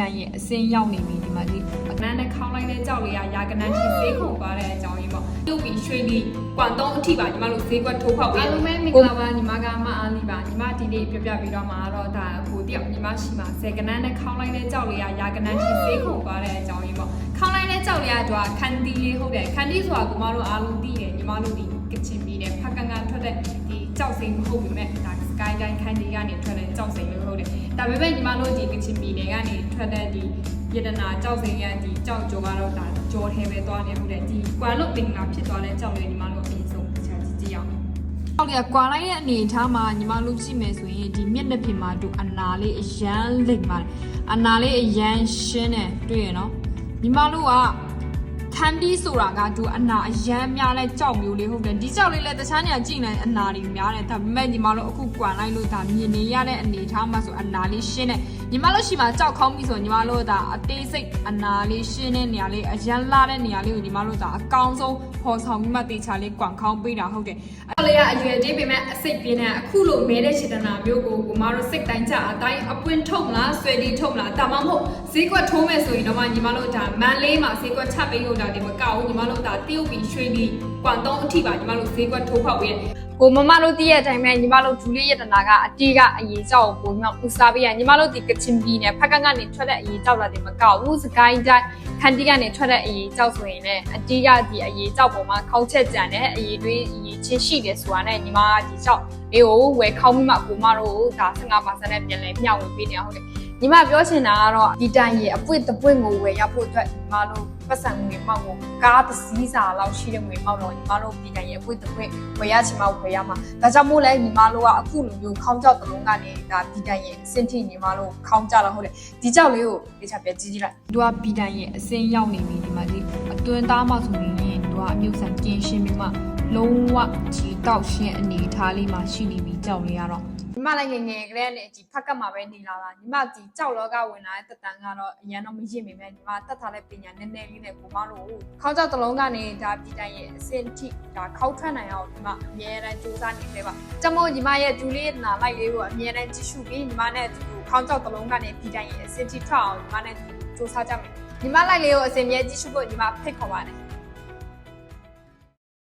တန်ရဲ့အစင်းရောက်နေပြီဒီမှာဒီအကနန်းနဲ့ခေါင်းလိုက်တဲ့ကြောက်လေးကရာကနန်းချင်းဈေးခုန်သွားတဲ့အကြောင်းရင်းပေါ့ပြုတ်ပြီးရွှေလီကွမ်တုံးအထိပါညီမတို့ဈေးကွက်ထိုးဖောက်ပေးအားလုံးပဲမင်္ဂလာပါညီမကမအားလီပါညီမဒီနေ့ပြောပြပြီးတော့မှာတော့ဒါကိုတယောက်ညီမရှိမှာဆယ်ကနန်းနဲ့ခေါင်းလိုက်တဲ့ကြောက်လေးကရာကနန်းချင်းဈေးခုန်သွားတဲ့အကြောင်းရင်းပေါ့ခေါင်းလိုက်တဲ့ကြောက်လေးကတော့ခန်းတီလေးဟုတ်တယ်ခန်းတီဆိုတာကမတို့အားလုံးသိတယ်ညီမတို့ဒီကချင်ပြည်နယ်ဖက်ကန်ကန်ထွက်တဲ့ဒီကြောက်စိမ်မဟုတ်ဘူးမဲ့ဒါ sky line ခန်းတီကနေထွက်တဲ့ကြောက်စိမ်လို့ဟုတ်တယ်ဒါပေမဲ့ညီမတို့ဒီကချင်ပြည်နယ်ကနေထွက်တဲ့ဒီယတနာကြောက်စိမ်ရဲ့ဒီကြောက်ကြောကတော့ဒါကြောထဲပဲသွားနေဟုတ်တယ်ဒီကွမ်လို့ပင်လာဖြစ်သွားတဲ့ကြောက်လေးညီမတို့အရင်ဆုံးချာကြည့်ကြည့်အောင်ဟုတ်ကဲ့ကွာလိုက်ရဲ့အနေအထားမှာညီမတို့ကြည့်မယ်ဆိုရင်ဒီမျက်နှာပြင်မှာသူအနာလေးအရန်လိမ့်ပါတယ်အနာလေးအရန်ရှင်းတယ်တွေ့ရနော်ညီမတို့ကခ န်းတီးဆိုတာကသူအနာအရန်များလဲကြောက်မျိုးလေးဟုတ်တယ်ဒီကြောက်လေးလဲတခြားနေရာကြည့်နေအနာတွေများတယ်ဒါပေမဲ့ညီမတို့အခုကွာလိုက်လို့ဒါမြင်နေရတဲ့အနေအထားမှာဆိုအနာလေးရှင်းတယ်ညီမတို့ရှိမှာကြောက်ခေါင်းပြီဆိုညီမတို့ဒါအသေးစိတ်အနာလေးရှင်းတဲ့နေရာလေးအရန်လာတဲ့နေရာလေးကိုညီမတို့ဒါအကောင်းဆုံးဖော်ဆောင်ပြီးမှတေချာလေးကွန်ခေါင်းပေးတာဟုတ်တယ် အဲ့လေးကအရွယ်သေးပေမဲ့အစိတ်ပြင်းတဲ့အခုလိုမဲတဲ့ခြေတနာမျိုးကိုကိုမတို့စိတ်တိုင်းကြအတိုင်းအပွင့်ထုတ်မလားဆွဲတီထုတ်မလားဒါမှမဟုတ်ဈေးကွက်ထိုးမယ်ဆိုရင်တော့မှညီမတို့ဒါမန်လေးမှာဈေးကွက်ချပေးလို့ဒါဒီမကောက်ဘူးညီမတို့ဒါတရုတ်ပြည်ရွှေပြည်ကွမ်တုံးအထိပါညီမတို့ဈေးကွက်ထိုးဖောက်ပြီး ကိုမမတို့တည့်ရဲ့အတိုင်းပဲညီမတို့ဒူလေးရတနာကအတီးကအရေးကြောက်ကိုပုံမှန်ဦးစားပေးရညီမတို့ဒီကချင်ပြည်နယ်ဖက်ကန်ကနေထွက်တဲ့အရေးကြောက်လာတယ်မကောက်ဘူးစကိုင်းတိုင်းခန်တီကနေထွက်တဲ့အရေးကြောက်ဆိုရင်လည်းအတီးကဒီအရေးကြောက်ပေါ်မှာခေါက်ချက်ကြံတဲ့အရေးတွေးအရေးချင်းရှိတယ်ဆိုတာနဲ့ညီမကဒီကြောက်လေးကိုဝယ်ခေါင်းပြီးမှကိုမတို့ဒါ15%နဲ့ပြန်လဲမျှဝေပေးနေအောင်ဟုတ်တယ် ညီမပြောချင်တာကတော့ဒီတိုင်ရေအပွင့်တပွင့်ကိုဝယ်ရဖို့အတွက်ညီမတို့ပတ်စံငွေမောက်ကိုကားတစ်စီးစာလောက်ရှိတဲ့ငွေမောက်တော့ညီမတို့ဒီတိုင်ရေအပွင့်တပွင့်ဝယ်ရချင်မှဝယ်ရမှာဒါကြောင့်မို့လဲညီမတို့ကအခုလိုမျိုးခေါင်းကြောက်တစ်လုံးကနေဒါဒီတိုင်ရေအစင်ထိညီမတို့ခေါင်းကြတော့ဟုတ်တယ်ဒီကြောက်လေးကိုဒီချက်ပြကြည့်ကြည့်လိုက်သူကဘီတိုင်ရေအစင်ရောက်နေပြီဒီမှာဒီအတွင်းသားမှဆိုရင်သူကအမြုပ်ဆန်ကျင်းရှင်းပြီးမှလုံးဝခြေတောက်ရှင်းအနေထားလေးမှာရှိနေပြီကြောက်လေးကတော့ ညီမလည်းငယ်ငယ်ကလေးနဲ့ဒီဖက်ကမှာပဲနေလာတာညီမဒီကြောက်လောကဝင်လာတဲ့တက်တန်းကတော့အရင်တော့မရင့်မိမဲ့ညီမတက်ထားတဲ့ပညာနည်းနည်းလေးနဲ့ကိုမလို့ခေါင်းကြောက်တစ်လုံးကနေဒါပြည်တိုင်ရဲ့အစင်ထိဒါခောက်ထွက်နိုင်အောင်ညီမအများအားစူးစမ်းနေသေးပါကျမို့ညီမရဲ့ဒူလေးနာလိုက်လေးကိုအများအားကြည့်ရှုပြီးညီမနဲ့ဒီခေါင်းကြောက်တစ်လုံးကနေပြည်တိုင်ရဲ့အစင်ထိထွက်အောင်ညီမနဲ့စူးစမ်းကြမယ်ညီမလိုက်လေးကိုအစင်မြဲကြည့်ရှုဖို့ညီမဖိတ်ခေါ်ပါတယ်